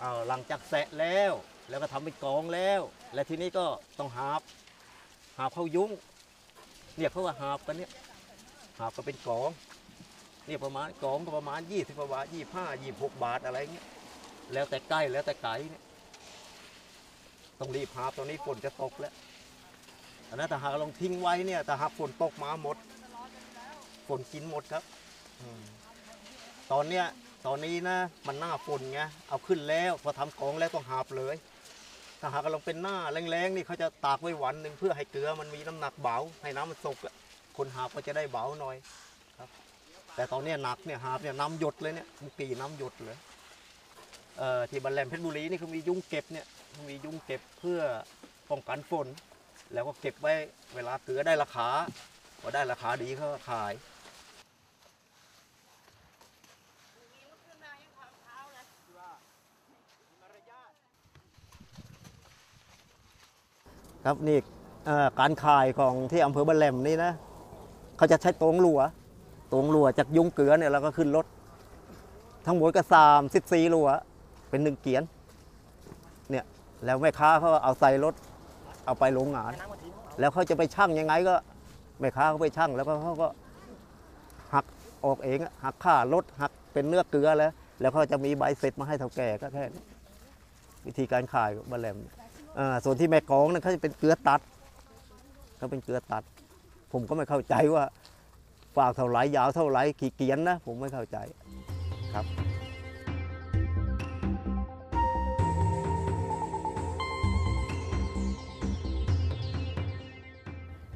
เอาหลังจากแสะแล้ว แล้วก็ทำเป็นกองแล้ว และทีนี้ก็ต้องหาบหาบเข้ายุ้งเนี่ยเขาว่าหาบกันเนี่ยหาบก็เป็นกองเนี่ยประมาณกองก็ประมาณ20กว่าบาท25 26บาทอะไรเงี้ยแล้วแต่ใกล้แล้วแต่ไกลเนี่ยต้องรีบหาบตอนนี้ฝนจะตกแล้วอันนั้นถ้าหากลองทิ้งไว้เนี่ยถ้าหากฝนตกมาหมด ฝนกินหมดครับอตอนเนี้ย ตอนนี้นะมันหน้าฝนไงเอาขึ้นแล้วพอทำกองแล้วต้องหาบเลย ถ้าหากเราเป็นหน้าแรงๆนี่เขาจะตากไว้วันหนึ่งเพื่อให้เกลือมันมีน้ำหนักเบาให้น้ำมันสุกอะคนหาบก็จะได้เบาหน่อยครับ แต่ตอนนี้หนักเนี่ยหาบเนี่ยน้ำหยดเลยเนี่ยทุกปีน้ำหยดเลยเอ่อที่บันแลมเพชรบุรีนี่เขามียุ้งเก็บเนี่ยเขามียุ้งเก็บเพื่อป้องกันฝน แล้วก็เก็บไว้เวลาเกลือได้ราคาพอได้ราคาดีเขาก็ขาย ครับนี่การขายของที่อำเภอบันแหลมนี่นะเขาจะใช้ตรงหลัวตรงหลัวจากยุงเกลือเนี่ยแล้วก็ขึ้นรถ ทั้งหมดก็สามสิบสี่หลัว เป็นหนึ่งเกียนเนี่ยแล้วแม่ค้าเขาเอาใส่รถเอาไปโรงงาน แล้วเขาจะไปชั่งยังไงก็แม่ค้าเขาไปชั่งแล้วก็เขาก็หักออกเองหักค่ารถหักเป็นเนื้อเกลือแล้ว แล้วเขาจะมีใบเสร็จมาให้เท่าแก่ก็แค่นี้วิธีการขายของบันแหลม ส่วนที่แม่กองนั้นเขาจะเป็นเกลือตัดเขาเป็นเกลือตัด ผมก็ไม่เข้าใจว่าฝากเท่าไหรยาวเท่าไหรกี่เกียนนะ ผมไม่เข้าใจครับ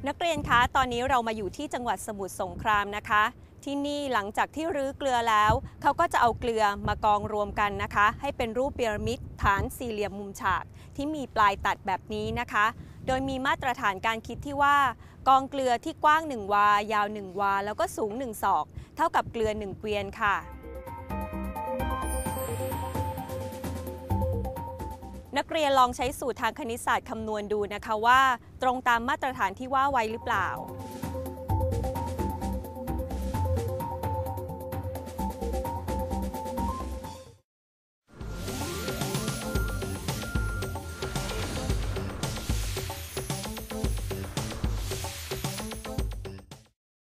นักเรียนคะ ตอนนี้เรามาอยู่ที่จังหวัดสมุทรสงครามนะคะ ที่นี่หลังจากที่รื้อเกลือแล้ว เขาก็จะเอาเกลือมากองรวมกันนะคะ ให้เป็นรูปพีระมิดฐานสี่เหลี่ยมมุมฉาก ที่มีปลายตัดแบบนี้นะคะ โดยมีมาตรฐานการคิดที่ว่า กองเกลือที่กว้าง 1 วา ยาว 1 วา แล้วก็สูง 1 ศอก เท่ากับเกลือ 1 เกวียนค่ะ นักเรียนลองใช้สูตรทางคณิตศาสตร์คำนวณดูนะคะว่า ตรงตามมาตรฐานที่ว่าไว้หรือเปล่า